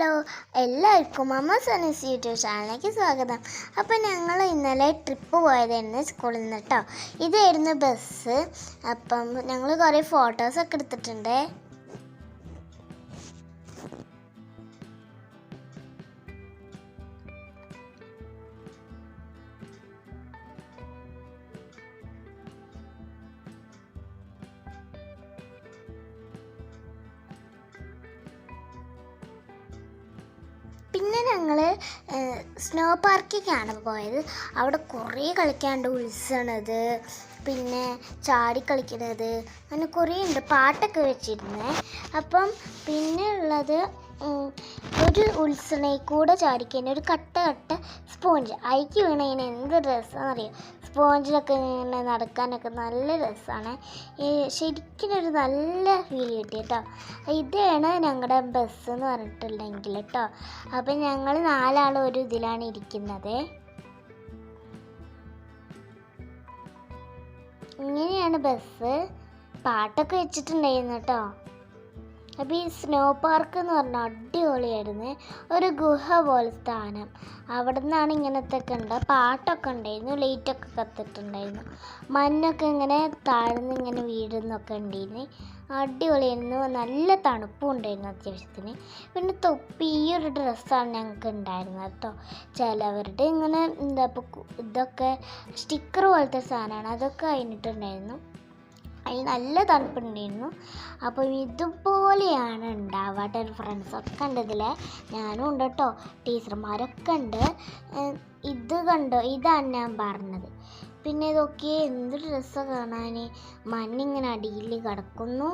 Hello എല്ലാവർക്കും അമ്മ Sanees YouTube ചാനലിലേക്ക് സ്വാഗതം. അപ്പോൾ ഞങ്ങൾ ഇന്നലെ ട്രിപ്പ് പോയതായിരുന്നു സ്കൂളിൽ നിന്ന് കേട്ടോ ഇതായിരുന്നു ബസ് അപ്പം ഞങ്ങൾ കുറേ ഫോട്ടോസൊക്കെ എടുത്തിട്ടുണ്ട്. പിന്നെ ഞങ്ങൾ സ്നോ പാർക്കിലേക്കാണ് പോയത്. അവിടെ കുറേ കളിക്കാണ്ട് ഉത്സണത് പിന്നെ ചാടി കളിക്കുന്നത് അങ്ങനെ കുറേ ഉണ്ട് പാട്ടൊക്കെ വെച്ചിരുന്നേ. അപ്പം പിന്നെ ഉള്ളത് ഒരു ഉത്സണയിൽ കൂടെ ചാടിക്കുന്ന ഒരു കട്ട കട്ട സ്പോഞ്ച്. അയക്ക് വീണതിന് എന്ത് രസമാണെന്നറിയാം സ്പോഞ്ചിലൊക്കെ ഇങ്ങനെ നടക്കാനൊക്കെ നല്ല രസമാണ് ഈ ശരിക്കും ഒരു നല്ല ഫീൽ കിട്ടി കേട്ടോ ഇതാണ് ഞങ്ങളുടെ ബസ് എന്ന് പറഞ്ഞിട്ടുണ്ടെങ്കിൽ കേട്ടോ അപ്പം ഞങ്ങൾ നാലാൾ ഒരു ഇതിലാണ് ഇരിക്കുന്നത്. ഇങ്ങനെയാണ് ബസ് പാട്ടൊക്കെ വെച്ചിട്ടുണ്ടായിരുന്നു കേട്ടോ അപ്പോൾ ഈ സ്നോ പാർക്ക് എന്ന് പറഞ്ഞാൽ അടിപൊളിയായിരുന്നു. ഒരു ഗുഹ പോലെ സ്ഥാനം അവിടെ നിന്നാണ് ഇങ്ങനത്തെ ഒക്കെ ഉണ്ട് പാട്ടൊക്കെ ഉണ്ടായിരുന്നു ലൈറ്റൊക്കെ കത്തിട്ടുണ്ടായിരുന്നു. മഞ്ഞൊക്കെ ഇങ്ങനെ താഴ്ന്ന് ഇങ്ങനെ വീഴുന്നൊക്കെ ഉണ്ടായിരുന്നു അടിപൊളിയായിരുന്നു. നല്ല തണുപ്പും ഉണ്ടായിരുന്നു അത്യാവശ്യത്തിന്. പിന്നെ തൊപ്പി ഈ ഒരു ഡ്രസ്സാണ് ഞങ്ങൾക്ക് ഉണ്ടായിരുന്നത് കേട്ടോ. ചിലവരുടെ ഇങ്ങനെ എന്താ ഇതൊക്കെ സ്റ്റിക്കർ പോലത്തെ സാധനമാണ്. അതൊക്കെ കഴിഞ്ഞിട്ടുണ്ടായിരുന്നു. അതിന് നല്ല തണുപ്പുണ്ടായിരുന്നു. അപ്പം ഇതുപോലെയാണ് ഉണ്ടാവാട്ടെ ഒരു ഫ്രണ്ട്സൊക്കെ ഉണ്ട് ഇതിൽ ഞാനും ഉണ്ട് കേട്ടോ ടീച്ചർമാരൊക്കെ ഉണ്ട്. ഇത് കണ്ടോ? ഇതാണ് ഞാൻ പറഞ്ഞത്. പിന്നെ ഇതൊക്കെ എന്ത് രസം കാണാൻ മണ്ണിങ്ങനെ അടിയിൽ കിടക്കുന്നു.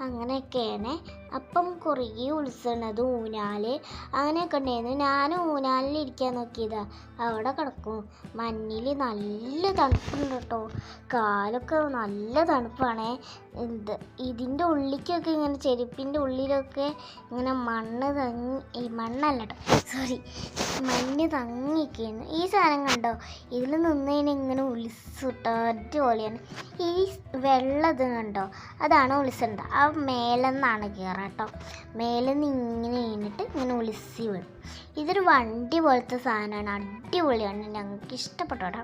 അങ്ങനെയൊക്കെയാണ്. അപ്പം കുറേ ഉത്സവത് ഊഞ്ഞാൽ അങ്ങനെയൊക്കെ ഉണ്ടായിരുന്നു. ഞാനും ഊഞ്ഞാലിൽ ഇരിക്കാൻ നോക്കിയതാ. അവിടെ കിടക്കും. മഞ്ഞിൽ നല്ല തണുപ്പുണ്ട് കേട്ടോ. കാലൊക്കെ നല്ല തണുപ്പാണേ. എന്ത് ഇതിന്റെ ഉള്ളിക്കൊക്കെ ഇങ്ങനെ ചെരുപ്പിന്റെ ഉള്ളിലൊക്കെ ഇങ്ങനെ മണ്ണ് തങ്ങി മണ്ണല്ല കേട്ടോ സോറി മഞ്ഞ് തങ്ങിയിരിക്കുന്നു ഈ സാധനം കണ്ടോ? ഇതിൽ നിന്നതിന് ഇങ്ങനെ ഉത്സുട്ടോ അടിപൊളിയാണ്. ഈ വെള്ളത് കണ്ടോ? അതാണ് ഉളിസണ്ട ആ മേലെന്നാണ് കയറുക കേട്ടോ മേലെ നിന്ന് ഇങ്ങനെ കഴിഞ്ഞിട്ട് ഇങ്ങനെ ഉളിസി വിടും. ഇതൊരു വണ്ടി പോലത്തെ സാധനമാണ് അടിപൊളിയാണ് ഞങ്ങൾക്ക് ഇഷ്ടപ്പെട്ടു കേട്ടോ.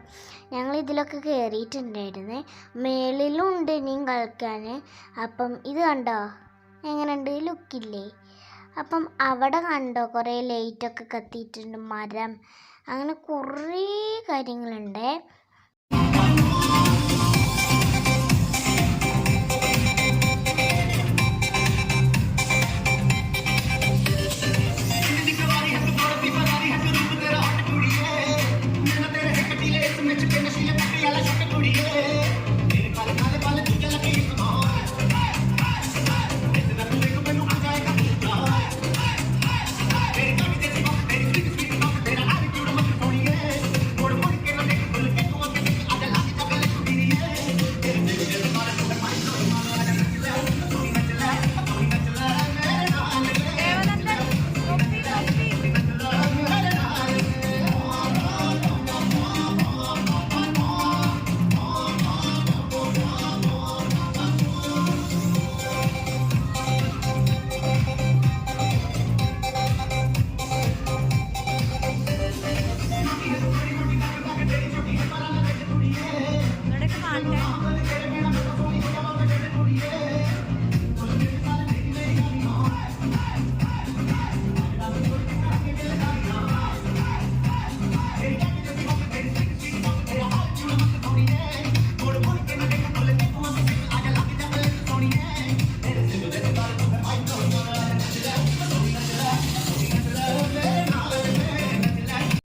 ഞങ്ങൾ ഇതിലൊക്കെ കയറിയിട്ടുണ്ടായിരുന്നേ മേളിലും ഉണ്ട് ഇനിയും കളിക്കാൻ അപ്പം ഇത് കണ്ടോ? എങ്ങനെയുണ്ട്? ലുക്കില്ലേ? അപ്പം അവിടെ കണ്ടോ? കുറേ ലൈറ്റൊക്കെ കത്തിയിട്ടുണ്ട്. മരം. അങ്ങനെ കുറേ കാര്യങ്ങളുണ്ട്.